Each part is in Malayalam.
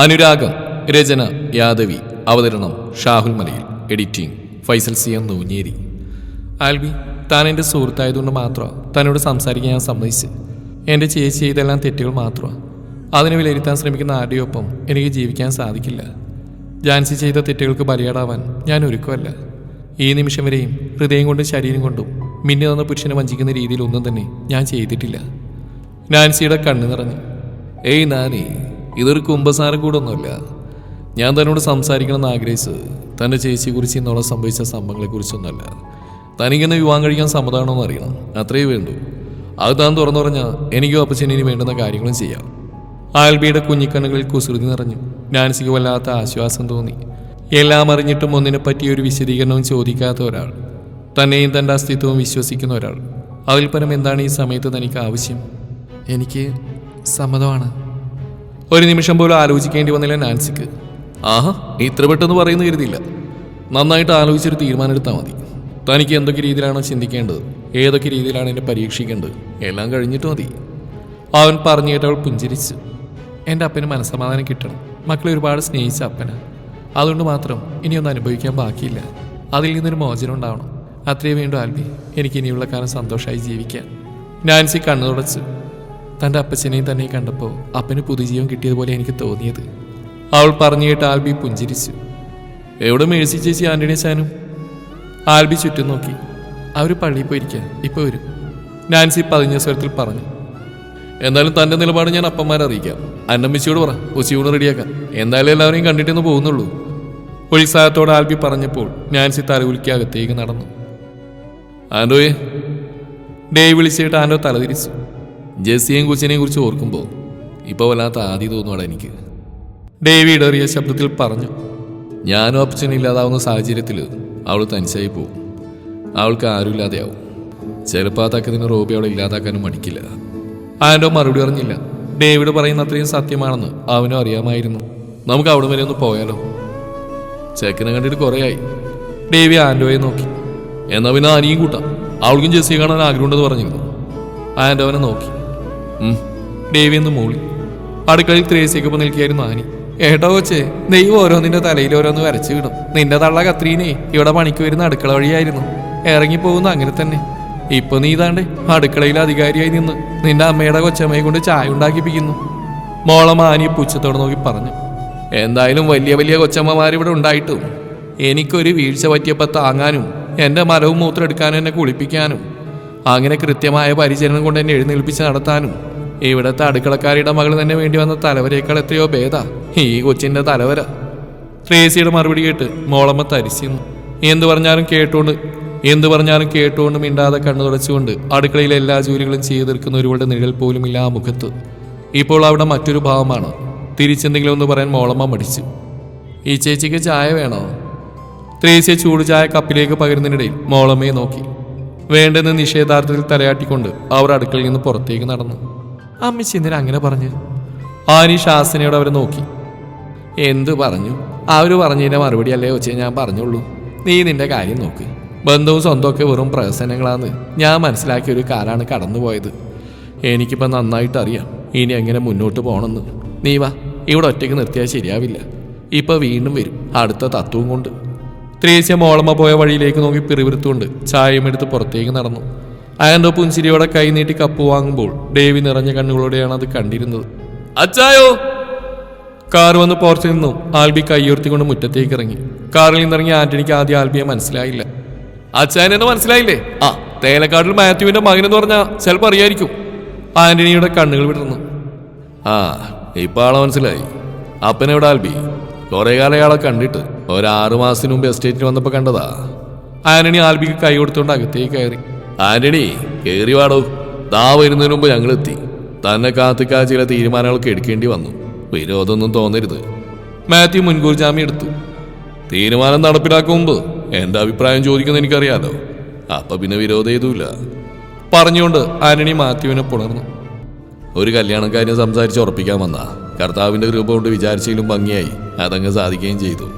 അനുരാഗം രചന യാദവി അവതരണം Shahul Malayil editing Faisal C M Noonjeri. Albi താൻ എന്റെ സുഹൃത്തായതുകൊണ്ട് മാത്രമാണ് തന്നോട് സംസാരിക്കാൻ ഞാൻ സമ്മതിച്ച്. എന്റെ ചേച്ചി ചെയ്തെല്ലാം തെറ്റുകൾ മാത്രമാണ് അതിനെ വിലയിരുത്താൻ ശ്രമിക്കുന്ന ആരുടെയൊപ്പം എനിക്ക് ജീവിക്കാൻ സാധിക്കില്ല. ജാൻസി ചെയ്ത തെറ്റുകൾക്ക് ബലിയാടാവാൻ ഞാൻ ഒരുക്കമല്ല. ഈ നിമിഷം വരെയും ഹൃദയം കൊണ്ടും ശരീരം കൊണ്ടും മിന്നി തന്ന പുരുഷനെ വഞ്ചിക്കുന്ന രീതിയിൽ ഒന്നും തന്നെ ഞാൻ ചെയ്തിട്ടില്ല. നാൻസിയുടെ കണ്ണു നിറഞ്ഞു. ഏയ് നാനി. ഇതൊരു കുംഭസാരം കൂടൊന്നുമല്ല. ഞാൻ തന്നോട് സംസാരിക്കണമെന്ന് ആഗ്രഹിച്ചത് തന്റെ ചേച്ചിയെക്കുറിച്ച് ഇന്നോളം സംഭവിച്ച സംഭവങ്ങളെക്കുറിച്ചൊന്നുമല്ല. തനിക്കെന്നെ വിവാഹം കഴിക്കാൻ സമ്മതമാണോന്ന് അറിയണം. അത്രയേ വേണ്ടൂ. അത് താൻ തുറന്നു പറഞ്ഞാൽ എനിക്കും അപ്പച്ചനിന് വേണ്ടുന്ന കാര്യങ്ങളും ചെയ്യാം. ആൽബിയുടെ കുഞ്ഞിക്കണ്ണുകളിൽ കുസൃതി നിറഞ്ഞു. നാൻസിക്ക് വല്ലാത്ത ആശ്വാസം തോന്നി. എല്ലാം അറിഞ്ഞിട്ടും ഒന്നിനെ പറ്റിയ ഒരു വിശദീകരണവും ചോദിക്കാത്ത ഒരാൾ. തന്നെയും തന്റെ അസ്തിത്വവും വിശ്വസിക്കുന്ന ഒരാൾ. അതിൽ പരം എന്താണ് ഈ സമയത്ത് തനിക്ക് ആവശ്യം? എനിക്ക് സമ്മതമാണ്. ഒരു നിമിഷം പോലും ആലോചിക്കേണ്ടി വന്നില്ല നാൻസിക്ക്. ആഹാ ഇത്ര പെട്ടെന്ന് പറയുന്നു കരുതിയില്ല. നന്നായിട്ട് ആലോചിച്ചൊരു തീരുമാനം എടുത്താൽ മതി. തനിക്ക് എന്തൊക്കെ രീതിയിലാണ് ചിന്തിക്കേണ്ടത് ഏതൊക്കെ രീതിയിലാണ് എന്നെ പരീക്ഷിക്കേണ്ടത് എല്ലാം കഴിഞ്ഞിട്ട് മതി. അവൻ പറഞ്ഞു കേട്ടവൾ പുഞ്ചിരിച്ചു. എന്റെ അപ്പന് മനസ്സമാധാനം കിട്ടണം. മക്കളെ ഒരുപാട് സ്നേഹിച്ച അപ്പന. അതുകൊണ്ട് മാത്രം ഇനിയൊന്നും അനുഭവിക്കാൻ ബാക്കിയില്ല. അതിൽ നിന്നൊരു മോചനം ഉണ്ടാവണം. അത്രയേ വീണ്ടും ആൽബി. എനിക്ക് ഇനിയുള്ള കാലം സന്തോഷമായി ജീവിക്കാൻ. നാൻസി കണ്ണു തുടച്ചു തന്റെ അപ്പച്ചനെയും തന്നെ കണ്ടപ്പോൾ അപ്പന് പുതുജീവൻ കിട്ടിയതുപോലെ എനിക്ക് തോന്നിയത്. അവൾ പറഞ്ഞു കേട്ട് ആൽബി പുഞ്ചിരിച്ചു. എവിടെ മേഴ്സി ചേച്ചി ആന്റണി ചാനും ആൽബി ചുറ്റും നോക്കി. അവർ പള്ളിയിൽ പോയിരിക്കുക ഇപ്പോൾ വരും. നാൻസി പതിഞ്ഞ സ്വരത്തിൽ പറഞ്ഞു. എന്തായാലും തന്റെ നിലപാട് ഞാൻ അപ്പന്മാരെ അറിയിക്കാം. അന്നമ്മച്ചിയോട് പറ. ഉച്ചയൂണ് റെഡിയാക്കാം. എന്തായാലും എല്ലാവരെയും കണ്ടിട്ടൊന്ന് പോകുന്നുള്ളൂ. ഉത്സാഹത്തോടെ ആൽബി പറഞ്ഞപ്പോൾ നാൻസി തലകുലിക്ക് അകത്തേക്ക് നടന്നു. ആൻഡോയെ ഡേ വിളിച്ചിട്ട് ആൻഡോ തലതിരിച്ചു. ജെസ്സിയെയും കുച്ചിനെയും കുറിച്ച് ഓർക്കുമ്പോൾ ഇപ്പോൾ വല്ലാത്ത ആദ്യ തോന്നുവാടാ എനിക്ക്. ഡേവി ഇടറിയ ശബ്ദത്തിൽ പറഞ്ഞു. ഞാനും അപ്പച്ചനും ഇല്ലാതാവുന്ന സാഹചര്യത്തിൽ അവൾ തനിച്ചായി പോവും. അവൾക്ക് ആരുമില്ലാതെയാവും ചിലപ്പോൾ ആ തക്കതിന് റോബി അവളെ ഇല്ലാതാക്കാനും മടിക്കില്ല. ആൻഡോ മറുപടി പറഞ്ഞില്ല. ഡേവിഡ് പറയുന്ന അത്രയും സത്യമാണെന്ന് അവനും അറിയാമായിരുന്നു. നമുക്ക് അവിടെ വരെ ഒന്ന് പോയാലോ? ചെക്കനെ കണ്ടിട്ട് കുറേയായി. ഡേവി ആൻഡോയെ നോക്കി. എന്നാൽ പിന്നെ ആനിയും കൂട്ടാം. അവൾക്കും ജെസ്സിയെ കാണാൻ ആഗ്രഹമുണ്ടെന്ന് പറഞ്ഞിരുന്നു. ആൻഡോവനെ നോക്കി. എന്ന് മൂളി. അടുക്കളയിൽ ത്രേസിയൊക്കെ നിൽക്കുകയായിരുന്നു ആനി. ഏട്ടോ കൊച്ചേ ദൈവം ഓരോന്നിന്റെ തലയിൽ ഓരോന്ന് വരച്ചു വിടും. നിന്റെ തള്ള കത്രീനെ ഇവിടെ പണിക്ക് വരുന്ന അടുക്കള വഴിയായിരുന്നു. ഇറങ്ങിപ്പോകുന്ന അങ്ങനെ തന്നെ. ഇപ്പൊ നീ ഇതാണ്ട് അടുക്കളയിൽ അധികാരിയായി നിന്ന് നിന്റെ അമ്മയുടെ കൊച്ചമ്മയെ കൊണ്ട് ചായ ഉണ്ടാക്കിപ്പിക്കുന്നു. മോളം ആനി പുച്ഛത്തോട് നോക്കി പറഞ്ഞു. എന്തായാലും വലിയ വലിയ കൊച്ചമ്മമാരിവിടെ ഉണ്ടായിട്ടും എനിക്കൊരു വീഴ്ച പറ്റിയപ്പോൾ താങ്ങാനും എന്റെ മലവും മൂത്രം എടുക്കാനും എന്നെ കുളിപ്പിക്കാനും അങ്ങനെ കൃത്യമായ പരിചരണം കൊണ്ട് എന്നെ എഴുന്നേൽപ്പിച്ച് നടത്താനും. ഇവിടത്തെ അടുക്കളക്കാരിയുടെ മകൾ തന്നെ വേണ്ടി വന്ന തലവരേക്കാൾ എത്രയോ ഭേദ ഈ കൊച്ചിന്റെ തലവര. ട്രേസിയുടെ മറുപടി കേട്ട് മോളമ്മ തരിശിന്നു. എന്തു പറഞ്ഞാലും കേട്ടുകൊണ്ട് എന്തു പറഞ്ഞാലും കേട്ടുകൊണ്ട് മിണ്ടാതെ കണ്ണു തുടച്ചുകൊണ്ട് അടുക്കളയിലെ എല്ലാ ജോലികളും ചെയ്തു തീർക്കുന്ന ഒരുവളുടെ നിഴൽ പോലും ഇല്ല ആ മുഖത്ത്. ഇപ്പോൾ അവിടെ മറ്റൊരു ഭാവമാണ്. തിരിച്ചെന്തെങ്കിലും ഒന്ന് പറയാൻ മോളമ്മ മടിച്ചു. ഈ ചേച്ചിക്ക് ചായ വേണോ? ത്രേസ്യ ചൂട് ചായ കപ്പിലേക്ക് പകരുന്നതിനിടയിൽ മോളമ്മയെ നോക്കി. വേണ്ടെന്ന് നിഷേധാർത്ഥത്തിൽ തലയാട്ടിക്കൊണ്ട് അവർ അടുക്കളയിൽ നിന്ന് പുറത്തേക്ക് നടന്നു. അമ്മച്ചി എന്തിനാ അങ്ങനെ പറഞ്ഞു. ആനി ശാസനയോട് അവരെ നോക്കി. എന്ത് പറഞ്ഞു? അവർ പറഞ്ഞതിന്റെ മറുപടി അല്ലേ വെച്ച് ഞാൻ പറഞ്ഞുള്ളൂ. നീ നിന്റെ കാര്യം നോക്ക്. ബന്ധവും സ്വന്തമൊക്കെ വെറും പ്രഹസനങ്ങളാന്ന് ഞാൻ മനസ്സിലാക്കിയ ഒരു കാലാണ് കടന്നുപോയത്. എനിക്കിപ്പോൾ നന്നായിട്ട് അറിയാം ഇനി എങ്ങനെ മുന്നോട്ട് പോകണമെന്ന്. നീ വാ. ഇവിടെ ഒറ്റയ്ക്ക് നിർത്തിയാൽ ശരിയാവില്ല. ഇപ്പോൾ വീണ്ടും വരും. അടുത്ത തത്വവും കൊണ്ട്. ത്രേസ്യ മോളമ്മ പോയ വഴിയിലേക്ക് നോക്കി പിറിവിരുത്തുകൊണ്ട് ചായം എടുത്ത് പുറത്തേക്ക് നടന്നു. അയാന്റെ പുഞ്ചിരിയോടെ കൈനീട്ടി കപ്പ് വാങ്ങുമ്പോൾ ഡേവി നിറഞ്ഞ കണ്ണുകളോടെയാണ് അത് കണ്ടിരുന്നത്. അച്ചായോ? കാർ വന്ന് പോർച്ചിൽ നിന്നും. ആൽബി കൈയുയർത്തിക്കൊണ്ട് മുറ്റത്തേക്ക് ഇറങ്ങി. കാറിൽ നിന്നിറങ്ങിയ ആന്റണിക്ക് ആദ്യം ആൽബിയെ മനസ്സിലായില്ല. അച്ചായനെന്ന് മനസ്സിലായില്ലേ? ആ തേലക്കാട്ടിൽ മാത്യുവിന്റെ മകൻ എന്ന് പറഞ്ഞാൽ ചിലപ്പോൾ അറിയായിരിക്കും. ആന്റണിയുടെ കണ്ണുകൾ വിടർന്നു. ആ ഇപ്പൊ ആളെ മനസ്സിലായി. അപ്പനെവിടെ ആൽബി? കുറെ കാലം അയാളെ കണ്ടിട്ട്. ഒരാറു മാസത്തിന് മുമ്പ് എസ്റ്റേറ്റിൽ വന്നപ്പോ കണ്ടതാ. ആന്റണി ആൽബിക്ക് കൈ കൊടുത്തുകൊണ്ട് അകത്തേക്ക് കയറി. ആന്റണി കയറി വാടോ. താ വരുന്നതിന് മുമ്പ് ഞങ്ങൾ എത്തി തന്നെ കാത്തിക്കാ ചില തീരുമാനങ്ങളൊക്കെ എടുക്കേണ്ടി വന്നു. വിരോധമൊന്നും തോന്നരുത്. മാത്യു മുൻകൂർ ജാമ്യം എടുത്തു. തീരുമാനം നടപ്പിലാക്കും മുമ്പ് എന്റെ അഭിപ്രായം ചോദിക്കുന്ന എനിക്കറിയാലോ. അപ്പൊ പിന്നെ വിരോധം ഏതുമില്ല. പറഞ്ഞുകൊണ്ട് ആന്റണി മാത്യുവിനെ പുണർന്നു. ഒരു കല്യാണക്കാര്യം സംസാരിച്ച് ഉറപ്പിക്കാൻ വന്ന. കർത്താവിന്റെ കൃപ കൊണ്ട് വിചാരിച്ചതിലും ഭംഗിയായി. അതങ്ങ് സാധിക്കുകയും ചെയ്തു.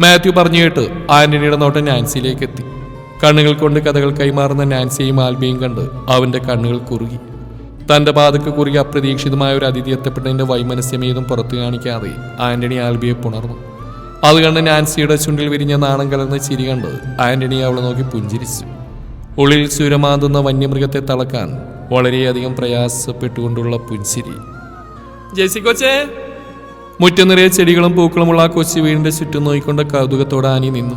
മാത്യു പറഞ്ഞു കേട്ട് ആന്റണിയുടെ നോട്ടം നാൻസിയിലേക്ക് എത്തി. കണ്ണുകൾ കൊണ്ട് കഥകൾ കൈമാറുന്ന നാൻസിയും ആൽബിയും കണ്ട് അവന്റെ കണ്ണുകൾ കുറുകി. തന്റെ പാതക്ക് കുറുകി അപ്രതീക്ഷിതമായ ഒരു അതിഥി എത്തപ്പെട്ടതിന്റെ വൈമനസ്യമേതും പുറത്തു കാണിക്കാതെ ആന്റണി ആൽബിയെ പുണർന്നു. അത് കണ്ട് നാൻസിയുടെ ചുണ്ടിൽ വിരിഞ്ഞ നാണം കലർന്ന ചിരി കണ്ട് ആന്റണി അവളെ നോക്കി പുഞ്ചിരിച്ചു. ഉള്ളിൽ ചുരമാന്തുന്ന വന്യമൃഗത്തെ തളക്കാൻ വളരെയധികം പ്രയാസപ്പെട്ടുകൊണ്ടുള്ള പുഞ്ചിരി. ജെസി കൊച്ചേ. മുറ്റം നിറയെ ചെടികളും പൂക്കളുമുള്ള ആ കൊച്ചി വീടിന്റെ ചുറ്റും നോയിക്കൊണ്ട് കൗതുകത്തോടെ ആനി നിന്നു.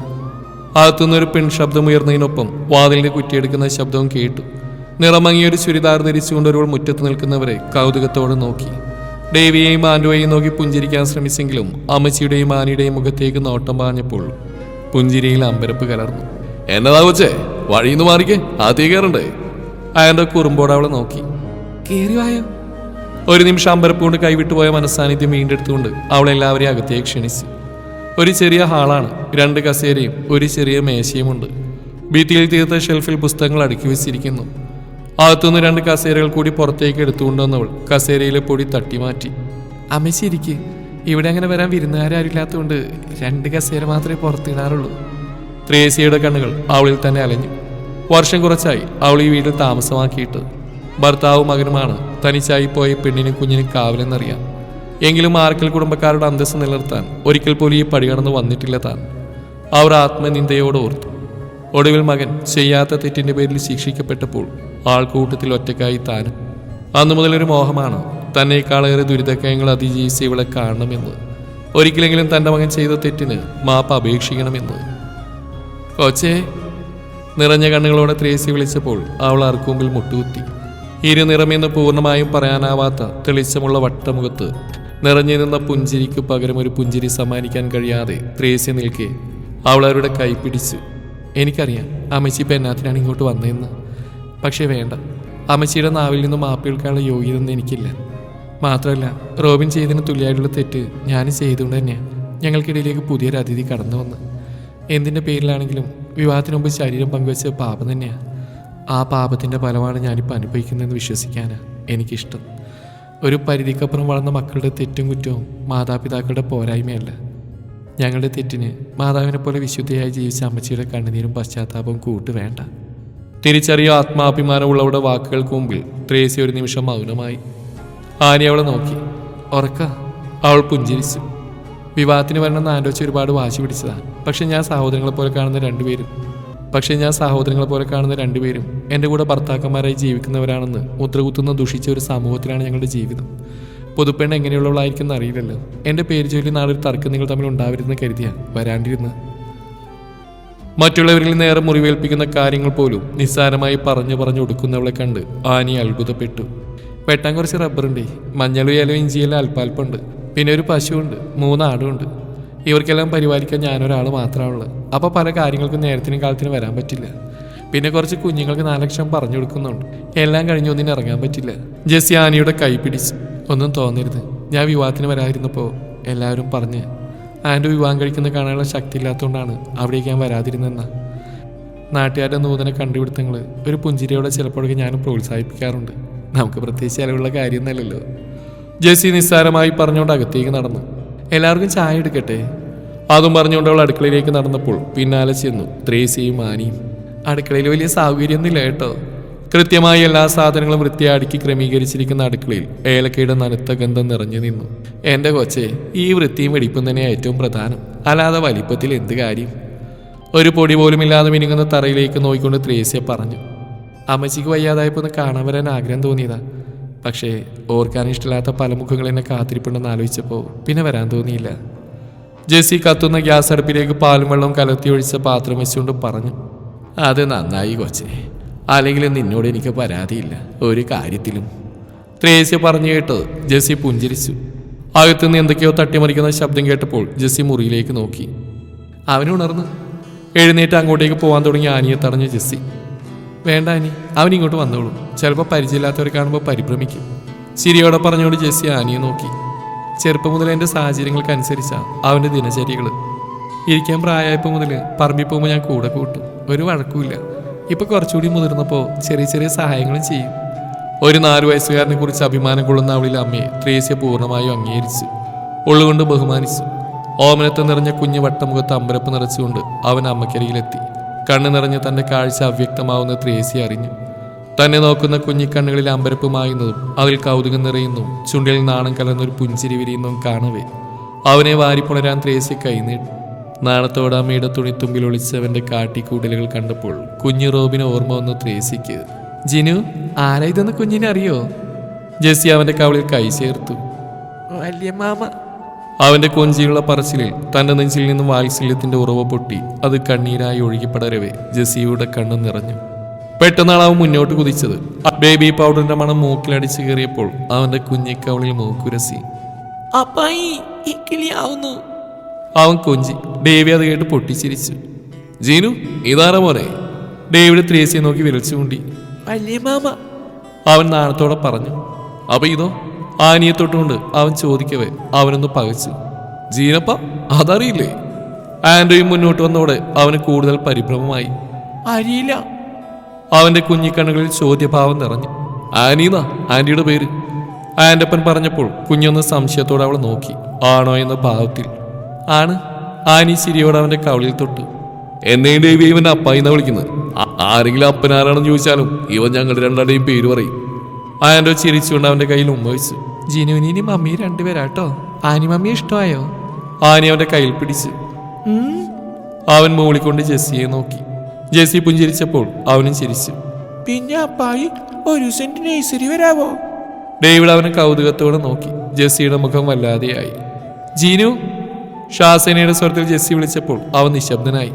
അകത്തുനിന്നൊരു പെൺ ശബ്ദം ഉയർന്നതിനൊപ്പം വാതിലിന്റെ കുറ്റിയെടുക്കുന്ന ശബ്ദവും കേട്ടു. നിറമങ്ങിയൊരു ചുരിദാർ ധരിച്ചുകൊണ്ട് ഒരു മുറ്റത്ത് നിൽക്കുന്നവരെ കൗതുകത്തോടെ നോക്കി. ദേവിയെയും ആൻഡോയെയും നോക്കി പുഞ്ചിരിക്കാൻ ശ്രമിച്ചെങ്കിലും അമ്മച്ചിയുടെയും ആനിയുടെയും മുഖത്തേക്ക് നോട്ടം പാഞ്ഞപ്പോൾ പുഞ്ചിരിയിൽ അമ്പരപ്പ് കലർന്നു. എന്നതാ കൊച്ചേ വഴിന്ന് മാറിക്കേ ആദ്യം കയറണ്ടേ? അയാളുടെ കുറുമ്പോടെ അവളെ നോക്കി. കേറി വായോ? ഒരു നിമിഷം അമ്പരപ്പ് കൊണ്ട് കൈവിട്ടുപോയ മനസ്സാന്നിധ്യം വീണ്ടെടുത്തുകൊണ്ട് അവളെല്ലാവരെയും അകത്തേക്ക് ക്ഷണിച്ചു. ഒരു ചെറിയ ഹാളാണ് രണ്ട് കസേരയും ഒരു ചെറിയ മേശയുമുണ്ട്. ഭിത്തിയിൽ തീർത്ത ഷെൽഫിൽ പുസ്തകങ്ങൾ അടുക്കി വെച്ചിരിക്കുന്നു. അകത്തുനിന്ന് രണ്ട് കസേരകൾ കൂടി പുറത്തേക്ക് എടുത്തുകൊണ്ടുവന്നവൾ കസേരയിലെ പൊടി തട്ടി മാറ്റി. അമ്മച്ചിരിക്ക് ഇവിടെ അങ്ങനെ വരാൻ വിരുന്നുകാരില്ലാത്തതുകൊണ്ട് രണ്ട് കസേര മാത്രമേ പുറത്തിടാറുള്ളൂ ത്രേസിയുടെ കണ്ണുകൾ അവളിൽ തന്നെ അലഞ്ഞു. വർഷം കുറച്ചായി അവൾ ഈ വീട്ടിൽ താമസമാക്കിയിട്ട്. ഭർത്താവും മകനുമാണ്. തനിച്ചായി പോയ പെണ്ണിനും കുഞ്ഞിനും കാവലെന്നറിയാം. എങ്കിലും ആർക്കൽ കുടുംബക്കാരുടെ അന്തസ്സ് നിലനിർത്താൻ ഒരിക്കൽ പോലും ഈ പടി കടന്ന് വന്നിട്ടില്ല താൻ. അവർ ആത്മനിന്ദയോട് ഓർത്തു. ഒടുവിൽ മകൻ ചെയ്യാത്ത തെറ്റിന്റെ പേരിൽ ശിക്ഷിക്കപ്പെട്ടപ്പോൾ ആൾക്കൂട്ടത്തിൽ ഒറ്റക്കായി താനും അന്നു മുതലൊരു മോഹമാണ് തന്നെക്കാളേറെ ദുരിതക്കയങ്ങൾ അതിജീവിച്ച് ഇവളെ കാണണമെന്ന്. ഒരിക്കലെങ്കിലും തന്റെ മകൻ ചെയ്ത തെറ്റിന് മാപ്പ് അപേക്ഷിക്കണമെന്ന്. കൊച്ചേ നിറഞ്ഞ കണ്ണുകളോടെ ത്രേസി വിളിച്ചപ്പോൾ അവൾ അർക്കുമ്പിൽ മുട്ടുകുത്തി. ഇരു നിറമെന്ന് പൂർണമായും പറയാനാവാത്ത തെളിച്ചമുള്ള വട്ടമുഖത്ത് നിറഞ്ഞു നിന്ന പുഞ്ചിരിക്ക് പകരം ഒരു പുഞ്ചിരി സമ്മാനിക്കാൻ കഴിയാതെ ത്രേസ്യ നിൽക്കെ അവൾ അവരുടെ കൈ പിടിച്ചു എനിക്കറിയാം അമ്മച്ചി ഇപ്പം എന്നാത്തിനാണ് ഇങ്ങോട്ട് വന്നതെന്ന്. പക്ഷേ വേണ്ട അമ്മച്ചിയുടെ നാവിൽ നിന്ന് മാപ്പ് കേൾക്കാനുള്ള യോഗ്യതൊന്നും എനിക്കില്ല. മാത്രമല്ല റോബിൻ ചെയ്തതിന് തുല്യമായിട്ടുള്ള തെറ്റ് ഞാൻ ചെയ്തുകൊണ്ട് തന്നെയാണ്. ഞങ്ങൾക്കിടയിലേക്ക് പുതിയൊരു അതിഥി കടന്നു വന്ന്. എന്തിന്റെ പേരിലാണെങ്കിലും വിവാഹത്തിന് മുമ്പ് ശരീരം പങ്കുവെച്ച പാപം തന്നെയാണ് ആ പാപത്തിന്റെ ഫലമാണ് ഞാനിപ്പോൾ അനുഭവിക്കുന്നതെന്ന് വിശ്വസിക്കാനാണ് എനിക്കിഷ്ടം. ഒരു പരിധിക്കപ്പുറം വളർന്ന മക്കളുടെ തെറ്റും കുറ്റവും മാതാപിതാക്കളുടെ പോരായ്മയല്ല. ഞങ്ങളുടെ തെറ്റിന് മാതാവിനെ പോലെ വിശുദ്ധയായി ജീവിച്ച അമ്മച്ചിയുടെ കണ്ണുനീരും പശ്ചാത്താപവും കൂട്ട് വേണ്ട. തിരിച്ചറിയോ ആത്മാഭിമാനമുള്ളവരുടെ വാക്കുകൾക്ക് മുമ്പിൽ ത്രേസി ഒരു നിമിഷം മൗനമായി. ആനി അവളെ നോക്കി. ഉറക്ക അവൾ പുഞ്ചിരിച്ചു. വിവാഹത്തിന് വരണമെന്ന് ആലോചിച്ച് ഒരുപാട് വാശി പിടിച്ചതാണ് പക്ഷെ ഞാൻ സഹോദരങ്ങളെ പോലെ കാണുന്ന രണ്ടുപേരും പക്ഷെ ഞാൻ സഹോദരങ്ങളെ പോലെ കാണുന്ന രണ്ടുപേരും എന്റെ കൂടെ ഭർത്താക്കന്മാരായി ജീവിക്കുന്നവരാണെന്ന് മുദ്രകുത്തുന്ന ദുഷിച്ച ഒരു സമൂഹത്തിലാണ് ഞങ്ങളുടെ ജീവിതം. പുതുപ്പെണ്ണ് എങ്ങനെയുള്ളവളായിരിക്കും അറിയില്ലല്ലോ. എന്റെ പേര് ചൊല്ലി നാളെ ഒരു തർക്കം നിങ്ങൾ തമ്മിൽ ഉണ്ടാവരുതെന്ന് കരുതിയാൽ വരാണ്ടിരുന്ന്. മറ്റുള്ളവരിൽ നേരെ മുറിവേൽപ്പിക്കുന്ന കാര്യങ്ങൾ പോലും നിസ്സാരമായി പറഞ്ഞു പറഞ്ഞു കൊടുക്കുന്നവളെ കണ്ട് ആനി അത്ഭുതപ്പെട്ടു. വെട്ടാൻ കുറച്ച് റബ്ബറുണ്ട് മഞ്ഞളും ഇലവും ഇഞ്ചിയെല്ലാം അൽപ്പാൽപ്പുണ്ട് പിന്നെ ഒരു പശുവുണ്ട് മൂന്ന് ആടുണ്ട് ഇവർക്കെല്ലാം പരിപാലിക്കാൻ ഞാനൊരാൾ മാത്രമാണുള്ളത് അപ്പോൾ പല കാര്യങ്ങൾക്കും നേരത്തിനും കാലത്തിനും വരാൻ പറ്റില്ല. പിന്നെ കുറച്ച് കുഞ്ഞുങ്ങൾക്ക് നാല് ലക്ഷം പറഞ്ഞു കൊടുക്കുന്നുണ്ട്. എല്ലാം കഴിഞ്ഞ് ഒന്നിനും ഇറങ്ങാൻ പറ്റില്ല. ജെസ്സി ആനിയുടെ കൈ പിടിച്ച്. ഒന്നും തോന്നരുത്. ഞാൻ വിവാഹത്തിന് വരാതിരുന്നപ്പോൾ എല്ലാവരും പറഞ്ഞ് ആന്റെ വിവാഹം കഴിക്കുന്ന കാണാനുള്ള ശക്തി ഇല്ലാത്തതുകൊണ്ടാണ് അവിടേക്ക് ഞാൻ വരാതിരുന്നെന്ന നാട്ടുകാരുടെ നൂതന കണ്ടുപിടുത്തങ്ങൾ ഒരു പുഞ്ചിരിയോടെ ചിലപ്പോഴൊക്കെ ഞാൻ പ്രോത്സാഹിപ്പിക്കാറുണ്ട്. നമുക്ക് പ്രത്യേകിച്ച് ചിലവുള്ള കാര്യമൊന്നുമല്ലല്ലോ. ജെസ്സി നിസ്സാരമായി പറഞ്ഞുകൊണ്ട് അകത്തേക്ക് നടന്നു. എല്ലാവർക്കും ചായ എടുക്കട്ടെ? അതും പറഞ്ഞുകൊണ്ട് അവൾ അടുക്കളയിലേക്ക് നടന്നപ്പോൾ പിന്നാലെ ചെന്നു ത്രേസിയും മാനിയും. അടുക്കളയിൽ വലിയ സൗകര്യമൊന്നുമില്ല കേട്ടോ. കൃത്യമായി എല്ലാ സാധനങ്ങളും വൃത്തിയാടുക്കി ക്രമീകരിച്ചിരിക്കുന്ന അടുക്കളയിൽ ഏലക്കയുടെ നനുത്ത ഗന്ധം നിറഞ്ഞു നിന്നു. എന്റെ കൊച്ചെ ഈ വൃത്തിയും വെടിപ്പും തന്നെ ഏറ്റവും പ്രധാനം. അല്ലാതെ വലിപ്പത്തിൽ എന്ത് കാര്യം? ഒരു പൊടി പോലും ഇല്ലാതെ മിനുങ്ങുന്ന തറയിലേക്ക് നോക്കിക്കൊണ്ട് ത്രേസ്യ പറഞ്ഞു. അമ്മച്ചിക്ക് വയ്യാതായപ്പോൾ ഒന്ന് കാണാൻ വരാൻ ആഗ്രഹം തോന്നിയതാ. പക്ഷേ ഓർക്കാൻ ഇഷ്ടമില്ലാത്ത പല മുഖങ്ങൾ എന്നെ കാത്തിരിപ്പുണ്ടെന്ന് ആലോചിച്ചപ്പോൾ പിന്നെ വരാൻ തോന്നിയില്ല. ജെസ്സി കത്തുന്ന ഗ്യാസ് അടുപ്പിലേക്ക് പാലും വെള്ളവും കലർത്തി ഒഴിച്ച പാത്രം വെച്ചുകൊണ്ട് പറഞ്ഞു അത് നന്നായി കൊച്ചേ. അല്ലെങ്കിൽ നിന്നോട് എനിക്ക് പരാതിയില്ല. ഒരു കാര്യത്തിലും. ത്രേസ്യ പറഞ്ഞു കേട്ട് ജെസ്സി പുഞ്ചിരിച്ചു. അകത്തുനിന്ന് എന്തൊക്കെയോ തട്ടിമറിക്കുന്ന ശബ്ദം കേട്ടപ്പോൾ ജെസ്സി മുറിയിലേക്ക് നോക്കി. അവനുണർന്നു എഴുന്നേറ്റ് അങ്ങോട്ടേക്ക് പോകാൻ തുടങ്ങി ആനിയെ തടഞ്ഞു ജെസ്സി. വേണ്ട ആനി അവൻ ഇങ്ങോട്ട് വന്നോളൂ. ചിലപ്പോൾ പരിചയമില്ലാത്തവരെ കാണുമ്പോൾ പരിഭ്രമിക്കും. ചിരിയോടെ പറഞ്ഞോട് ജെസ്സി ആനിയെ നോക്കി. ചെറുപ്പം മുതൽ എന്റെ സാഹചര്യങ്ങൾക്കനുസരിച്ചാണ് അവന്റെ ദിനചര്യകൾ ഇരിക്കാൻ പ്രായമായപ്പോൾ മുതൽ പറമ്പിൽ പോകുമ്പോൾ ഞാൻ കൂടെ കൂട്ടും. ഒരു വഴക്കുമില്ല. ഇപ്പോൾ കുറച്ചുകൂടി മുതിർന്നപ്പോൾ ചെറിയ ചെറിയ സഹായങ്ങളും ചെയ്യും. ഒരു നാല് വയസ്സുകാരനെ കുറിച്ച് അഭിമാനം കൊള്ളുന്ന അവളിൽ അമ്മയെ ത്രേസ്യ പൂർണമായും അംഗീകരിച്ചു ഉള്ളുകൊണ്ട് ബഹുമാനിച്ചു. ഓമനത്തെ നിറഞ്ഞ കുഞ്ഞു വട്ടമുഖത്ത് അമ്പരപ്പ് നിറച്ചുകൊണ്ട് അവൻ അമ്മക്കരികിലെത്തി കണ്ണു നിറഞ്ഞ് തന്റെ കാഴ്ച അവ്യക്തമാവുന്ന ത്രേസി അറിഞ്ഞു. തന്നെ നോക്കുന്ന കുഞ്ഞിക്കണ്ണുകളിൽ അമ്പരപ്പ് മായുന്നതും അതിൽ കൗതുകം നിറയുന്നു ചുണ്ടിൽ നാണം കലർന്നൊരു പുഞ്ചിരി വിരിയുന്നതും കാണവേ. അവനെ വാരിപ്പുണരാൻ ത്രേസി കൈനീട്ടി നാണത്തോടെ അമ്മയുടെ തുണിത്തുമ്പിൽ ഒളിച്ചവന്റെ കാട്ടിക്കൂടലുകൾ കണ്ടപ്പോൾ കുഞ്ഞു റോബിന് ഓർമ്മ വന്നു ത്രേസിക്ക് ജിനു ആരാ ഇതെന്ന് കുഞ്ഞിനെ അറിയോ? ജെസ്സി അവന്റെ കവളിൽ കൈ ചേർത്തു. വലിയ മാമ അവന്റെ കൊഞ്ചിയുള്ള പറച്ചിലിൽ തന്റെ നെഞ്ചിൽ നിന്നും വാത്സല്യത്തിന്റെ ഉറവ പൊട്ടി അത് കണ്ണീരായി ഒഴുകിപ്പടരവേ ജെസിയുടെ കണ്ണ് നിറഞ്ഞു. പെട്ടെന്നാണ് അവൻ മുന്നോട്ട് കുതിച്ചത്. ബേബി പൗഡറിന്റെ മണം മൂക്കിലടിച്ചു കയറിയപ്പോൾ അവന്റെ കുഞ്ഞിക്കവളിൽ മൂക്കുരസി. അപ്പായി അവൻ കൊഞ്ചി ഡേവി അത് കേട്ട് പൊട്ടിച്ചിരിച്ചു. ജീനു ഇതാരാ മോനെ? ഡേവിഡ് ത്രേസിയെ നോക്കി വിരൽച്ചുകൊണ്ടി വലിയ മാമ? അവൻ നാണത്തോടെ പറഞ്ഞു. അപ്പൊ ഇതോ? ആനിയെ തൊട്ടുകൊണ്ട് അവൻ ചോദിക്കവേ അവനൊന്ന് പകച്ചു. ജീനപ്പ അതറിയില്ലേ? ആൻഡ്രിയും മുന്നോട്ട് വന്നോടെ അവന് കൂടുതൽ പരിഭ്രമമായി. അറിയില്ല അവന്റെ കുഞ്ഞിക്കണ്ണുകളിൽ ചോദ്യഭാവം നിറഞ്ഞു. ആനീന്നാ ആന്റിയുടെ പേര്? ആന്റപ്പൻ പറഞ്ഞപ്പോൾ കുഞ്ഞൊന്ന് സംശയത്തോടെ അവൾ നോക്കി. ആണോ എന്ന ഭാവത്തിൽ. ആണ്. ആനി ചിരിയോടെ അവന്റെ കവളിൽ തൊട്ടു. എന്നെ ദേവി ഇവന്റെ അപ്പായിന്നാ വിളിക്കുന്നത്? ആരെങ്കിലും അപ്പനാരാണെന്ന് ചോദിച്ചാലും ഇവൻ ഞങ്ങളുടെ രണ്ടാളുടെയും പേര് പറയും. ആൻഡോ ചിരിച്ചുകൊണ്ട് അവന്റെ കയ്യിൽ ഉമ്മ വെച്ചു. ജിനുവിനി മമ്മി രണ്ടുപേരാട്ടോ? ആനി മമ്മി ഇഷ്ടമായോ? ആനി അവന്റെ കയ്യിൽ പിടിച്ചു. അവൻ മൂളിക്കൊണ്ട് ജെസ്സിയെ നോക്കി. ജെസ്സി പുഞ്ചിരിച്ചപ്പോൾ അവനും ചിരിച്ചു. പിന്നെ അപ്പായി ഒരു സെന്റ് നേഴ്സറി വരാവോ? ഡേവിഡ് അവനെ കൗതുകത്തോടെ നോക്കി. ജെസ്സിയുടെ മുഖം വല്ലാതെയായി. ജീനു ഷാസേനയുടെ സ്വരത്തിൽ ജെസ്സി വിളിച്ചപ്പോൾ അവൻ നിശബ്ദനായി.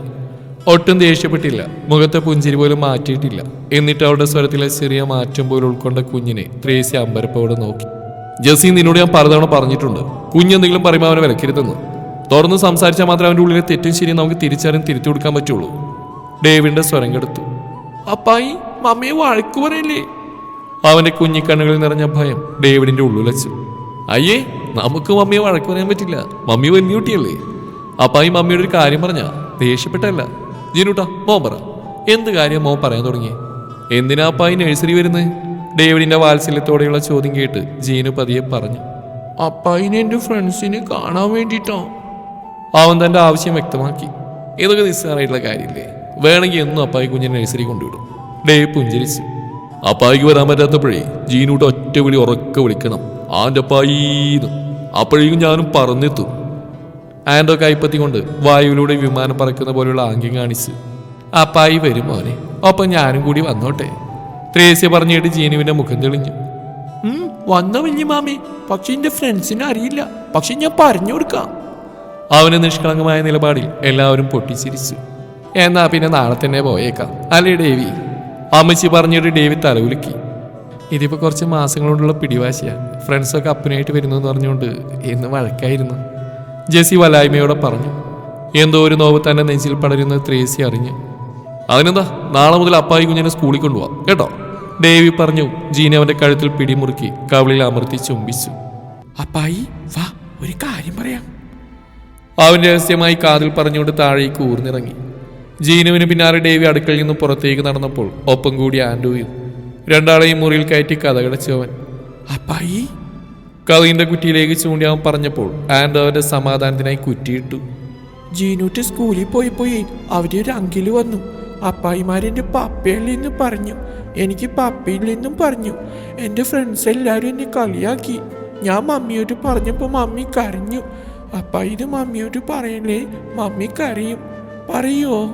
ഒട്ടും ദേഷ്യപ്പെട്ടില്ല. മുഖത്തെ പുഞ്ചിരി പോലും മാറ്റിയിട്ടില്ല. എന്നിട്ട് അവളുടെ സ്വരത്തിലെ ചെറിയ മാറ്റം പോലും ഉൾക്കൊണ്ട കുഞ്ഞിനെ ത്രേസി അമ്പരപ്പോടെ നോക്കി. ജസി നിന്നോട് ഞാൻ പലതവണ പറഞ്ഞിട്ടുണ്ട്. കുഞ്ഞെന്തെങ്കിലും പറയുമ്പോൾ അവനെ വിലക്കരുതെന്ന് തുറന്ന് സംസാരിച്ചാൽ മാത്രമേ അവന്റെ ഉള്ളിലെ തെറ്റും ശരിയും നമുക്ക് തിരിച്ചറിഞ്ഞ് തിരുത്തി കൊടുക്കാൻ പറ്റുള്ളൂ. ഡേവിഡിന്റെ സ്വരം കെടുത്തു. അപ്പായി മമ്മിയെ വഴക്കു പറയല്ലേ? അവന്റെ കുഞ്ഞിക്കണ്ണുകളിൽ നിറഞ്ഞ ഭയം ഡേവിഡിന്റെ ഉള്ളുലച്ചു അയ്യേ നമുക്ക് മമ്മിയെ വഴക്ക് പറയാൻ പറ്റില്ല. മമ്മി വലിയ കുട്ടിയല്ലേ. അപ്പായി മമ്മിയുടെ ഒരു കാര്യം പറഞ്ഞ ദേഷ്യപ്പെട്ടല്ല. ജീനൂട്ടാ മോൻ പറ. എന്ത് കാര്യം മോൻ പറയാൻ തുടങ്ങി എന്തിനാപ്പാ ഈ നഴ്സറി വരുന്നത് ഡേവിഡിന്റെ വാത്സല്യത്തോടെയുള്ള ചോദ്യം കേട്ട് ജീനു പതിയെ പറഞ്ഞു. അപ്പായിനെ എന്റെ ഫ്രണ്ട്സിനെ കാണാൻ വേണ്ടിട്ടോ. അവൻ തന്റെ ആവശ്യം വ്യക്തമാക്കി. ഇതൊക്കെ നിസ്സാറായിട്ടുള്ള കാര്യമില്ലേ വേണമെങ്കിൽ എന്നും അപ്പായി കുഞ്ഞിനെ നഴ്സറി കൊണ്ടുവിടും. ഡേവ് പുഞ്ചരിച്ചു. അപ്പായിക്ക് വരാൻ പറ്റാത്തപ്പോഴേ ജീനൂട്ട് ഒറ്റ വിളി ഉറക്കെ വിളിക്കണം. ആന്റെ അപ്പായിന്ന് അപ്പോഴേക്കും ഞാനും പറന്നെത്തും ആൻഡോ കൈപ്പത്തി കൊണ്ട് വായുവിലൂടെ വിമാനം പറക്കുന്ന പോലെയുള്ള ആംഗ്യം കാണിച്ച് അപ്പായി വരും മോനെ ഒപ്പം ഞാനും കൂടി വന്നോട്ടെ. ത്രേസ്യ പറഞ്ഞിട്ട് ജീനുവിന്റെ മുഖം തെളിഞ്ഞു. വന്ന വലിയ മാമി പക്ഷെ എന്റെ ഫ്രണ്ട്സിനെ അറിയില്ല പക്ഷെ ഞാൻ പറഞ്ഞു കൊടുക്കാം. അവന് നിഷ്കളങ്കമായ നിലപാടിൽ എല്ലാവരും പൊട്ടിച്ചിരിച്ചു. എന്നാ പിന്നെ നാളെ തന്നെ പോയേക്കാം അല്ലേ ഡേവി? അമ്മച്ചി പറഞ്ഞിട്ട് ഡേവി തലകുലുക്കി. ഇതിപ്പോ കുറച്ച് മാസങ്ങളോടുള്ള പിടിവാശിയാണ് ഫ്രണ്ട്സൊക്കെ അപ്പനായിട്ട് വരുന്നു പറഞ്ഞുകൊണ്ട് എന്ന് വഴക്കായിരുന്നു. ജെസി വലായ്മയോടെ പറഞ്ഞു എന്തോ ഒരു നോവ് തന്നെ നെഞ്ചിൽ പടരുന്ന ത്രേസി അറിഞ്ഞു. അതിനെന്താ നാളെ മുതൽ അപ്പായി കുഞ്ഞിനെ സ്കൂളിൽ കൊണ്ടുപോവാം കേട്ടോ? ഡേവി പറഞ്ഞു ജീന അവന്റെ കഴുത്തിൽ പിടിമുറുക്കി കവിളിൽ അമർത്തി ചുംബിച്ചു. അപ്പായി വാ ഒരു കാര്യം പറയാം. അവൻ രഹസ്യമായി കാതിൽ പറഞ്ഞുകൊണ്ട് താഴേക്ക് ഊർന്നിറങ്ങി. ജീനുവിന് പിന്നാലെ ഡേവി അടുക്കളയിൽ നിന്ന് പുറത്തേക്ക് നടന്നപ്പോൾ ഒപ്പം കൂടി ആൻഡോയും രണ്ടാളെയും മുറിയിൽ കയറ്റി കഥകടച്ചു അവൻ. അപ്പായി കഥയിന്റെ കുറ്റിയിലേക്ക് ചൂണ്ടി അവൻ പറഞ്ഞപ്പോൾ ആൻഡ് അവന്റെ സമാധാനത്തിനായി കുറ്റിയിട്ടു. ജീനൂറ്റ് സ്കൂളിൽ പോയി പോയി അവിടെ ഒരു അങ്കിൽ വന്നു. അപ്പായിമാരെന്റെ പപ്പയില്ലെന്ന് പറഞ്ഞു. എനിക്ക് പപ്പയില്ലെന്നും പറഞ്ഞു. എന്റെ ഫ്രണ്ട്സ് എല്ലാവരും എന്നെ കളിയാക്കി. ഞാൻ മമ്മിയോട് പറഞ്ഞപ്പോൾ മമ്മി കരഞ്ഞു. അപ്പായി ഇത് മമ്മിയോട് പറയല്ലേ മമ്മി കരയും. പറയോ?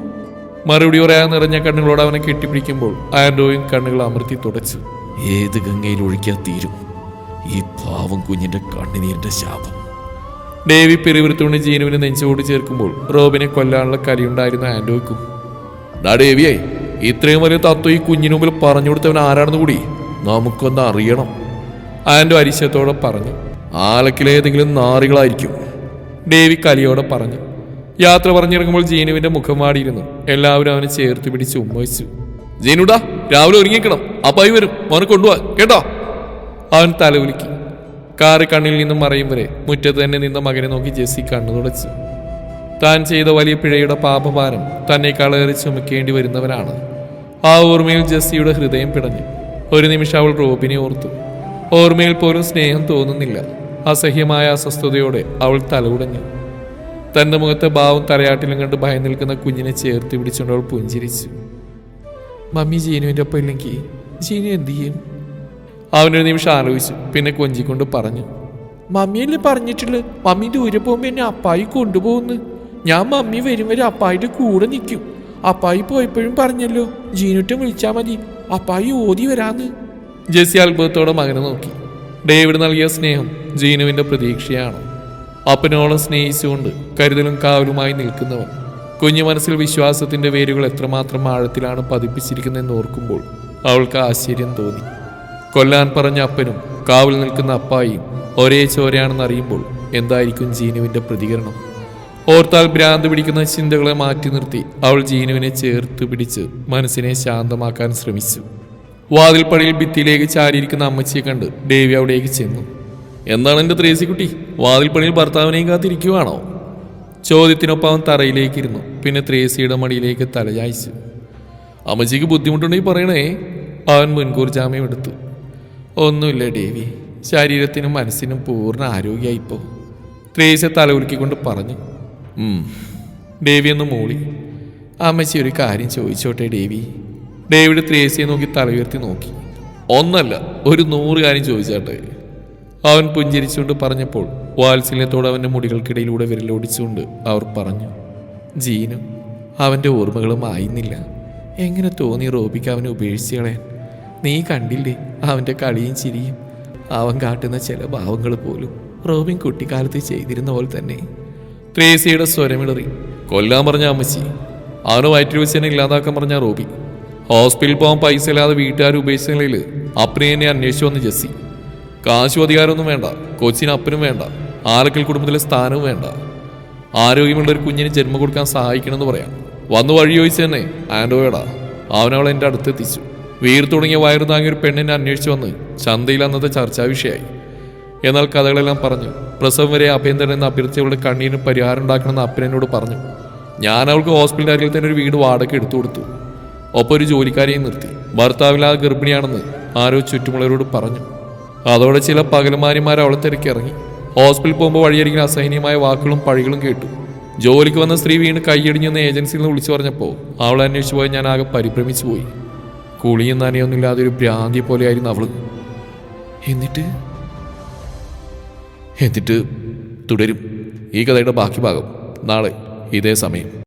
മറുപടി പറയാൻ നിറഞ്ഞ കണ്ണുകളോട് അവനെ കെട്ടിപ്പിടിക്കുമ്പോൾ ആൻഡോയും കണ്ണുകൾ അമർത്തി തുടച്ചു. ഏത് ഗംഗയിൽ ഒഴിക്കാൻ തീരും? ഈ പാവം കുഞ്ഞിന്റെ കണ്ണിനീരിന്റെ ശാപം. ഡേവി പെരുവിരുത്തുകൊണ്ട് ജീനുവിനെ നെഞ്ചോട് ചേർക്കുമ്പോൾ റോബിനെ കൊല്ലാനുള്ള കലിയുണ്ടായിരുന്ന ആൻഡോയ്ക്കും ഡാ ഡേവിയെ ഇത്രയും വലിയ തത്വം ഈ കുഞ്ഞിനു മുമ്പിൽ പറഞ്ഞു കൊടുത്തവൻ ആരാണെന്ന് കൂടി നമുക്കൊന്ന് അറിയണം ആൻഡോ അരിശയത്തോടെ പറഞ്ഞു. ആലക്കിലേതെങ്കിലും നാറികളായിരിക്കും ഡേവി കലിയോടെ പറഞ്ഞു. യാത്ര പറഞ്ഞിറങ്ങുമ്പോൾ ജീനുവിന്റെ മുഖം വാടിയിരുന്നു. എല്ലാവരും അവനെ ചേർത്ത് പിടിച്ച് ഉമ്മച്ചു ജീനുടാ രാവിലെ ഒരുങ്ങിക്കണം അപ്പായി വരും. അവനെ കൊണ്ടുപോവാ കേട്ടോ? അവൻ തലകുലുക്കി. കാറ് കണ്ണിൽ നിന്നും മറയും വരെ മുറ്റത്ത് തന്നെ നിന്ന മകനെ നോക്കി ജെസ്സി കണ്ണു തുടച്ചു. താൻ ചെയ്ത വലിയ പിഴയുടെ പാപഭാരം തന്നെ കളയറി ചുമക്കേണ്ടി വരുന്നവനാണ്. ആ ഓർമ്മയിൽ ജെസ്സിയുടെ ഹൃദയം പിടഞ്ഞു. ഒരു നിമിഷം അവൾ റോബിനെ ഓർത്തു. ഓർമ്മയിൽ പോലും സ്നേഹം തോന്നുന്നില്ല. അസഹ്യമായ അസ്വസ്ഥതയോടെ അവൾ തലകുടഞ്ഞു. തന്റെ മുഖത്തെ ഭാവം തലയാട്ടിലും കണ്ട് ഭയം നിൽക്കുന്ന കുഞ്ഞിനെ ചേർത്ത് പിടിച്ചുകൊണ്ട് അവൾ പുഞ്ചിരിച്ചു. മമ്മി ജീനുവിന്റെ ഒപ്പം ഇല്ലെങ്കിൽ ജീനു എന്ത് ചെയ്യും? അവനൊരു നിമിഷം ആലോചിച്ചു. പിന്നെ കൊഞ്ചിക്കൊണ്ട് പറഞ്ഞു മമ്മിയല്ലേ പറഞ്ഞിട്ടുള്ളു? മമ്മി ദൂരെ പോകുമ്പോൾ എന്നെ അപ്പായി കൊണ്ടുപോകുന്നു. ഞാൻ മമ്മി വരും വരെ അപ്പായിയുടെ കൂടെ നിൽക്കും. അപ്പായി പോയപ്പോഴും പറഞ്ഞല്ലോ ജീനുട്ടം വിളിച്ചാൽ മതി. അപ്പായി ഓതി വരാന്ന്. ജെസ്സി അത്ഭുതത്തോടെ മകനെ നോക്കി. ഡേവിഡ് നൽകിയ സ്നേഹം ജീനുവിന്റെ പ്രതീക്ഷയാണ്? അപ്പനോളം സ്നേഹിച്ചുകൊണ്ട് കരുതലും കാവലുമായി നിൽക്കുന്നവൻ. കുഞ്ഞു മനസ്സിൽ വിശ്വാസത്തിന്റെ വേരുകൾ എത്രമാത്രം ആഴത്തിലാണ് പതിപ്പിച്ചിരിക്കുന്നതെന്ന് ഓർക്കുമ്പോൾ അവൾക്ക് ആശ്ചര്യം തോന്നി. കൊല്ലാൻ പറഞ്ഞ അപ്പനും കാവൽ നിൽക്കുന്ന അപ്പായിയും ഒരേ ചോരയാണെന്ന് അറിയുമ്പോൾ എന്തായിരിക്കും ജീനുവിന്റെ പ്രതികരണം? ഓർത്താൽ ഭ്രാന്ത് പിടിക്കുന്ന ചിന്തകളെ മാറ്റി നിർത്തി അവൾ ജീനുവിനെ ചേർത്ത് പിടിച്ച് മനസ്സിനെ ശാന്തമാക്കാൻ ശ്രമിച്ചു. വാതിൽപ്പടിയിൽ ഭിത്തിയിലേക്ക് ചാരിയിരിക്കുന്ന അമ്മച്ചിയെ കണ്ട് ദേവി അവിടേക്ക് ചെന്നു. എന്താണ് എന്റെ ത്രേസിക്കുട്ടി വാതിൽപ്പടിയിൽ ഭർത്താവിനെയും കാത്തിരിക്കുവാണോ? ചോദ്യത്തിനൊപ്പം അവൻ തറയിലേക്ക് ഇരുന്നു പിന്നെ ത്രേസിയുടെ മടിയിലേക്ക് തലചായ്ച്ചു അമ്മച്ചിക്ക് ബുദ്ധിമുട്ടുണ്ടെങ്കിൽ പറയണേ അവൻ മുൻകൂർ ജാമ്യം എടുത്തു. ഒന്നുമില്ല ദേവി. ശരീരത്തിനും മനസ്സിനും പൂർണ ആരോഗ്യമായിപ്പോ ത്രേസ്യ തല ഉലുക്കിക്കൊണ്ട് പറഞ്ഞു ദേവി ഒന്ന് മൂളി അമ്മച്ചി ഒരു കാര്യം ചോദിച്ചോട്ടെ ദേവി. ഡേവിഡ് ത്രേസ്യെ നോക്കി തല ഉയർത്തി നോക്കി. ഒന്നല്ല ഒരു നൂറ് കാര്യം ചോദിച്ചാട്ടെ. അവൻ പുഞ്ചിരിച്ചുകൊണ്ട് പറഞ്ഞപ്പോൾ വാത്സല്യത്തോടെ അവന്റെ മുടികൾക്കിടയിലൂടെ വിരലോടിച്ചുകൊണ്ട് അവർ പറഞ്ഞു ജീനും അവന്റെ ഓർമ്മകളും ആയിരുന്നില്ല. എങ്ങനെ തോന്നി റോബിക്ക് അവനെ ഉപേക്ഷിച്ച് കളയാൻ? നീ കണ്ടില്ലേ? അവന്റെ കളിയും ചിരിയും. അവൻ കാട്ടുന്ന ചില ഭാവങ്ങൾ പോലും റോബിൻ കുട്ടിക്കാലത്ത് ചെയ്തിരുന്ന പോലെ തന്നെ. ത്രേസിയുടെ സ്വരമിളറി. കൊല്ലാൻ പറഞ്ഞ അമ്മച്ചി. അവന് വയറ്റിൽ വെച്ച് ഇല്ലാതാക്കാൻ പറഞ്ഞ റോബി. ഹോസ്പിറ്റലിൽ പോകാൻ പൈസ ഇല്ലാതെ വീട്ടുകാർ ഉപേക്ഷിച്ച അപ്പനെ എന്നെ അന്വേഷിച്ചു വന്ന് ജസ്സി. കാശും അധികാരമൊന്നും വേണ്ട. കൊച്ചിന് അപ്പനും വേണ്ട. ആലക്കൽ കുടുംബത്തിലെ സ്ഥാനവും വേണ്ട. ആരോഗ്യമുള്ള ഒരു കുഞ്ഞിന് ജന്മം കൊടുക്കാൻ സഹായിക്കണമെന്ന് പറയാം. വന്ന് വഴി ചോദിച്ചു തന്നെ ആൻഡോയടാ അവനവളെ എന്റെ അടുത്തെത്തിച്ചു വീർ തുടങ്ങിയ വയറു ഒരു പെണ്ണിനെ അന്വേഷിച്ചു വന്ന് ചന്തയിൽ അന്നത്തെ ചർച്ചാ വിഷയമായി. എന്നാൽ കഥകളെല്ലാം പറഞ്ഞു പ്രസവം വരെ അഭ്യന്തരൻ എന്ന അഭ്യർത്ഥിച്ചവളുടെ കണ്ണീരിന് പരിഹാരം ഉണ്ടാക്കണമെന്ന് അപ്പനോട് പറഞ്ഞു. ഞാൻ അവൾക്ക് ഹോസ്പിറ്റൽ അരികിൽ തന്നെ ഒരു വീട് വാടക എടുത്തു കൊടുത്തു. ഒപ്പം ഒരു ജോലിക്കാരെയും നിർത്തി. ഭർത്താവില്ലാതെ ഗർഭിണിയാണെന്ന് ആരോ ചുറ്റുമുള്ളവരോട് പറഞ്ഞു. അതോടെ ചില പകലമാരിമാർ അവളെ തിരക്കിറങ്ങി ഹോസ്പിറ്റൽ ഹോസ്പിറ്റലിൽ പോകുമ്പോൾ വഴിയരികിൽ അസഹനീയമായ വാക്കുകളും പഴികളും കേട്ടു. ജോലിക്ക് വന്ന സ്ത്രീ വീണ് കൈയടിഞ്ഞെന്ന് ഏജൻസിയിൽ നിന്ന് വിളിച്ചു പറഞ്ഞപ്പോൾ അവളെ അന്വേഷിച്ചു പോയി ഞാൻ ആകെ പരിഭ്രമിച്ചു പോയി. കുളിയും നനയൊന്നുമില്ലാതെ ഒരു ഭ്രാന്തി പോലെയായിരുന്നു അവൾ. എന്നിട്ട്? എന്നിട്ട് തുടരും. ഈ കഥയുടെ ബാക്കി ഭാഗം നാളെ ഇതേ സമയം.